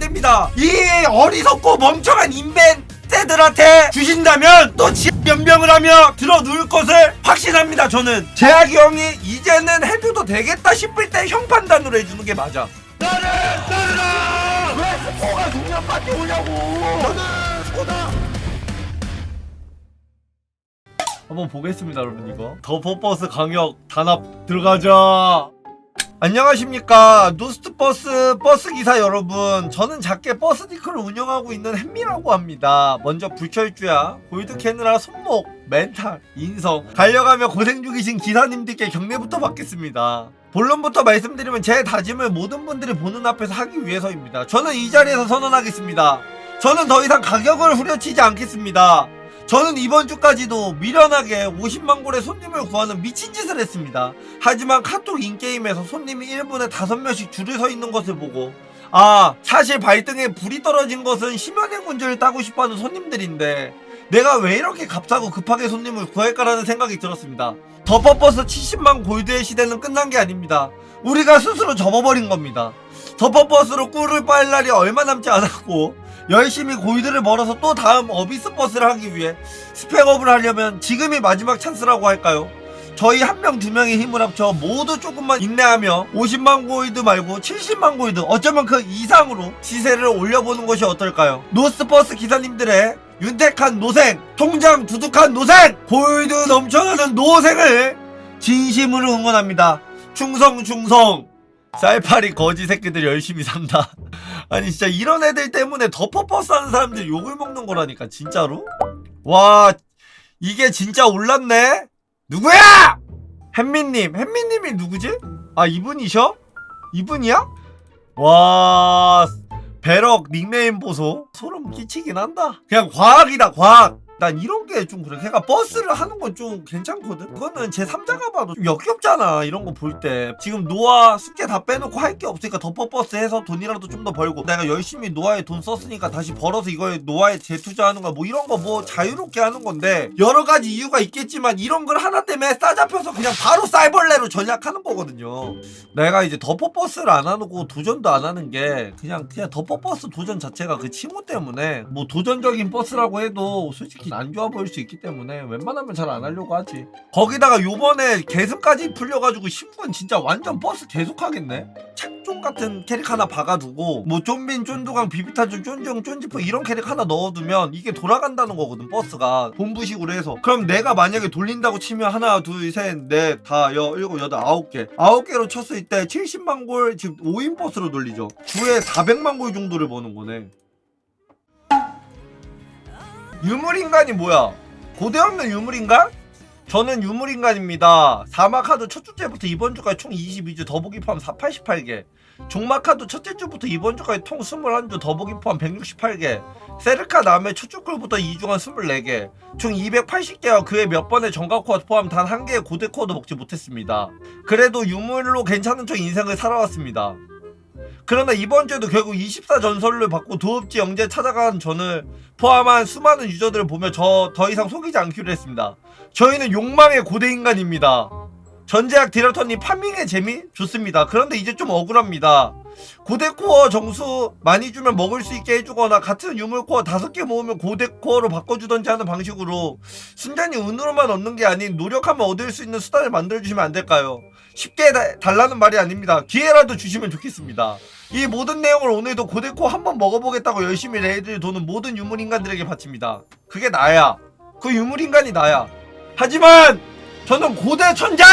됩니다. 이 어리석고 멍청한 인벤 떼들한테 주신다면 또 연병을 하며 들어 누울 것을 확신합니다. 저는 제약이 형이 이제는 해줘도 되겠다 싶을 때 형 판단으로 해주는 게 맞아. 나는 나는 왜 스포가 중년밖에 오냐고 저는 스포다 한번 보겠습니다 여러분 이거 더 버버스 강력 단합 들어가자 안녕하십니까. 노스트버스 버스 기사 여러분. 저는 작게 버스 디크를 운영하고 있는 햄미라고 합니다. 먼저 불철주야 골드 캐느라 손목 멘탈 인성 달려가며 고생 중이신 기사님들께 격려부터 받겠습니다. 본론부터 말씀드리면 제 다짐을 모든 분들이 보는 앞에서 하기 위해서입니다. 저는 이 자리에서 선언하겠습니다. 저는 더 이상 가격을 후려치지 않겠습니다 저는 이번 주까지도 미련하게 50만 골의 손님을 구하는 미친 짓을 했습니다. 하지만 카톡 인게임에서 손님이 1분에 5명씩 줄을 서 있는 것을 보고 아 사실 발등에 불이 떨어진 것은 심연의 군주를 따고 싶어하는 손님들인데 내가 왜 이렇게 값싸고 급하게 손님을 구할까라는 생각이 들었습니다. 더 퍼퍼스 70만 골드의 시대는 끝난 게 아닙니다. 우리가 스스로 접어버린 겁니다. 더 퍼퍼스로 꿀을 빨 날이 얼마 남지 않았고 열심히 골드를 벌어서 또 다음 어비스 버스를 하기 위해 스펙업을 하려면 지금이 마지막 찬스라고 할까요? 저희 한 명 두 명의 힘을 합쳐 모두 조금만 인내하며 50만 골드 말고 70만 골드 어쩌면 그 이상으로 시세를 올려보는 것이 어떨까요? 노스버스 기사님들의 윤택한 노생 통장 두둑한 노생 골드 넘쳐나는 노생을 진심으로 응원합니다 충성 충성 쌀파리 거지 새끼들 열심히 산다 아니 진짜 이런 애들 때문에 더 퍼퍼스 하는 사람들 욕을 먹는 거라니까 진짜로? 와 이게 진짜 올랐네? 누구야? 햄미님 햄미님이 누구지? 아 이분이셔? 이분이야? 와 배럭 닉네임 보소 소름 끼치긴 한다 그냥 과학이다 과학 난 이런 게 좀 그래. 걔가 버스를 하는 건 좀 괜찮거든. 그거는 제 3자가 봐도 좀 역겹잖아. 이런 거 볼 때. 지금 노아 숙제 다 빼놓고 할 게 없으니까 덮어 버스 해서 돈이라도 좀 더 벌고 내가 열심히 노아에 돈 썼으니까 다시 벌어서 이거에 노아에 재투자하는 거야. 뭐 이런 거 뭐 자유롭게 하는 건데 여러 가지 이유가 있겠지만 이런 걸 하나 때문에 싸잡혀서 그냥 바로 쌀벌레로 전략하는 거거든요. 내가 이제 덮어 버스를 안 하고 도전도 안 하는 게 그냥 그냥 덮어 버스 도전 자체가 그 칭호 때문에 뭐 도전적인 버스라고 해도 솔직히 안 좋아 보일 수 있기 때문에 웬만하면 잘 안 하려고 하지. 거기다가 요번에 계승까지 풀려가지고 10분 진짜 완전 버스 계속 하겠네. 착종 같은 캐릭 하나 박아두고 뭐 쫀빈 쫀두강 비비타준 쫀정 쫀지퍼 이런 캐릭 하나 넣어두면 이게 돌아간다는 거거든 버스가. 본부식으로 해서. 그럼 내가 만약에 돌린다고 치면 하나 둘 셋 넷 다 일곱 여덟 아홉 개. 아홉 개로 쳤을 때 70만 골 지금 5인 버스로 돌리죠. 주에 400만 골 정도를 버는 거네 유물인간이 뭐야? 고대 없는 유물인간? 저는 유물인간입니다. 사막카드 첫 주째부터 이번 주까지 총 22주 더보기 포함 488개. 종마카드 첫째 주부터 이번 주까지 통 21주 더보기 포함 168개. 세르카 남의 첫 주꼴부터 2주간 24개. 총 280개와 그의 몇 번의 정각 코어 포함 단 한 개의 고대 코어도 먹지 못했습니다. 그래도 유물로 괜찮은 척 인생을 살아왔습니다. 그러나 이번 주에도 결국 24전설을 받고 도읍지 영재 찾아간 전을 포함한 수많은 유저들을 보며 저 더 이상 속이지 않기로 했습니다. 저희는 욕망의 고대 인간입니다. 전제약 디렉터님 파밍의 재미 좋습니다. 그런데 이제 좀 억울합니다. 고대 코어 정수 많이 주면 먹을 수 있게 해주거나 같은 유물 코어 다섯 개 모으면 고대 코어로 바꿔주던지 하는 방식으로 순전히 운으로만 얻는 게 아닌 노력하면 얻을 수 있는 수단을 만들어주시면 안 될까요? 쉽게 다- 달라는 말이 아닙니다. 기회라도 주시면 좋겠습니다. 이 모든 내용을 오늘도 고데코 한번 먹어보겠다고 열심히 레이드를 도는 모든 유물인간들에게 바칩니다. 그게 나야. 그 유물인간이 나야. 하지만 저는 고대 천장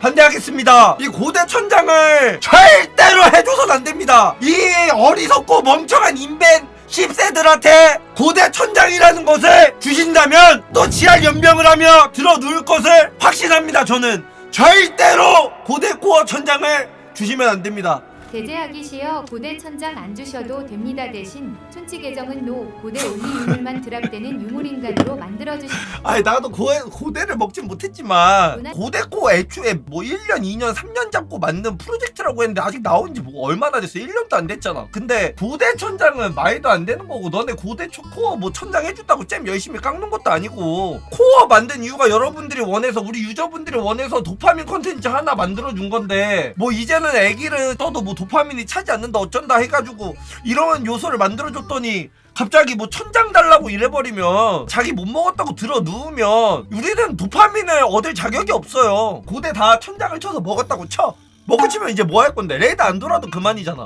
반대하겠습니다. 이 고대 천장을 절대로 해줘선 안 됩니다. 이 어리석고 멍청한 인벤 10세들한테 고대 천장이라는 것을 주신다면 또 지하 연병을 하며 들어 누울 것을 확신합니다. 저는 절대로 고대 코어 천장을 주시면 안 됩니다. 대제하기 쉬어 고대 천장 안 주셔도 됩니다. 대신 촌치 계정은 노 고대 올리 유물만 드랍되는 유물인간으로 만들어 주시. 아니 나도 고, 고대를 먹진 못했지만 고대코 애초에 뭐 1년 2년 3년 잡고 만든 프로젝트라고 했는데 아직 나온 지 뭐 얼마나 됐어 1년도 안 됐잖아 근데 고대 천장은 말도 안 되는 거고 너네 고대 초 코어 뭐 천장 해준다고 잼 열심히 깎는 것도 아니고 코어 만든 이유가 여러분들이 원해서 우리 유저분들이 원해서 도파민 컨텐츠 하나 만들어 준 건데 뭐 이제는 애기를 떠도 뭐 도파민이 차지 않는다 어쩐다 해가지고 이런 요소를 만들어줬더니 갑자기 뭐 천장 달라고 이래버리면 자기 못 먹었다고 들어 누우면 우리는 도파민을 얻을 자격이 없어요. 고대 다 천장을 쳐서 먹었다고 쳐. 먹고 치면 이제 뭐 할 건데? 레이드 안 돌아도 그만이잖아.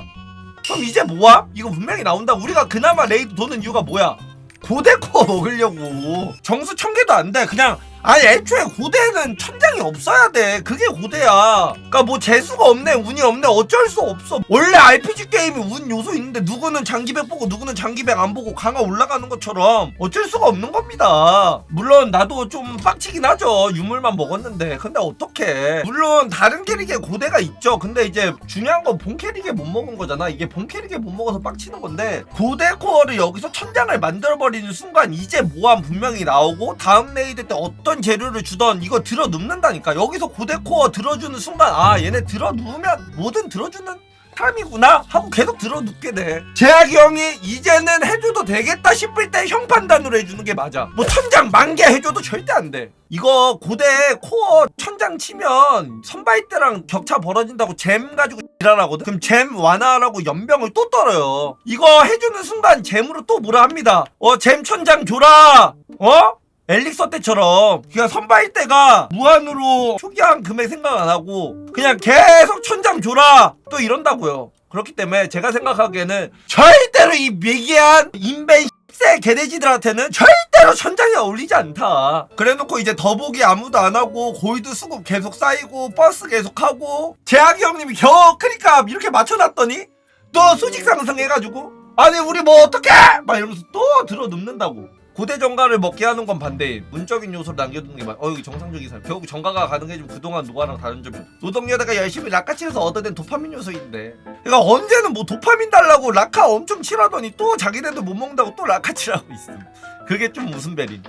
그럼 이제 뭐야? 이거 분명히 나온다 우리가 그나마 레이드 도는 이유가 뭐야? 고대 코어 먹으려고. 정수 천 개도 안 돼. 그냥 아니 애초에 고대는 천장이 없어야 돼. 그게 고대야. 그니까 뭐 재수가 없네 운이 없네 어쩔 수 없어. 원래 RPG 게임이 운 요소 있는데 누구는 장기백 보고 누구는 장기백 안 보고 강화 올라가는 것처럼 어쩔 수가 없는 겁니다. 물론 나도 좀 빡치긴 하죠. 유물만 먹었는데. 근데 어떡해. 물론 다른 캐릭에 고대가 있죠. 근데 이제 중요한 건 본 캐릭에 못 먹은 거잖아. 이게 본 캐릭에 못 먹어서 빡치는 건데 고대 코어를 여기서 천장을 만들어버리는 순간 이제 모함 분명히 나오고 다음 레이드 때 어떤 재료를 주던 이거 들어 눕는다니까. 여기서 고대 코어 들어주는 순간 아 얘네 들어 누우면 뭐든 들어주는 사람이구나 하고 계속 들어 눕게 돼. 재학이 형이 이제는 해줘도 되겠다 싶을 때 형 판단으로 해주는 게 맞아. 뭐 천장 만 개 해줘도 절대 안돼. 이거 고대 코어 천장 치면 선발 때랑 격차 벌어진다고 잼 가지고 지랄하거든. 그럼 잼 완화하라고 연병을 또 떨어요. 이거 해주는 순간 잼으로 또 뭐라 합니다. 어 잼 천장 줘라. 어? 엘릭서 때처럼 그냥 선발 때가 무한으로 초기한 금액 생각 안 하고 그냥 계속 천장 줘라 또 이런다고요 그렇기 때문에 제가 생각하기에는 절대로 이 매기한 인벤 세 개돼지들한테는 절대로 천장이 어울리지 않다. 그래놓고 이제 더보기 아무도 안 하고 골드 수급 계속 쌓이고 버스 계속 하고 재학이 형님이 겨우 크리값 이렇게 맞춰놨더니 또 수직 상승해가지고 아니 우리 뭐 어떡해 막 이러면서 또 들어 눕는다고. 고대 정가를 먹게 하는 건 반대임. 문적인 요소를 남겨두는 게 맞. 어 여기 정상적인 사람. 결국 정가가 가능해지면 그동안 노가랑 다른 점이. 노동여대가 열심히 라카 치면서 얻어낸 도파민 요소인데. 그러니까 언제는 뭐 도파민 달라고 라카 엄청 칠하더니 또 자기네들 못 먹는다고 또 라카 칠하고 있음. 그게 좀 무슨 배린.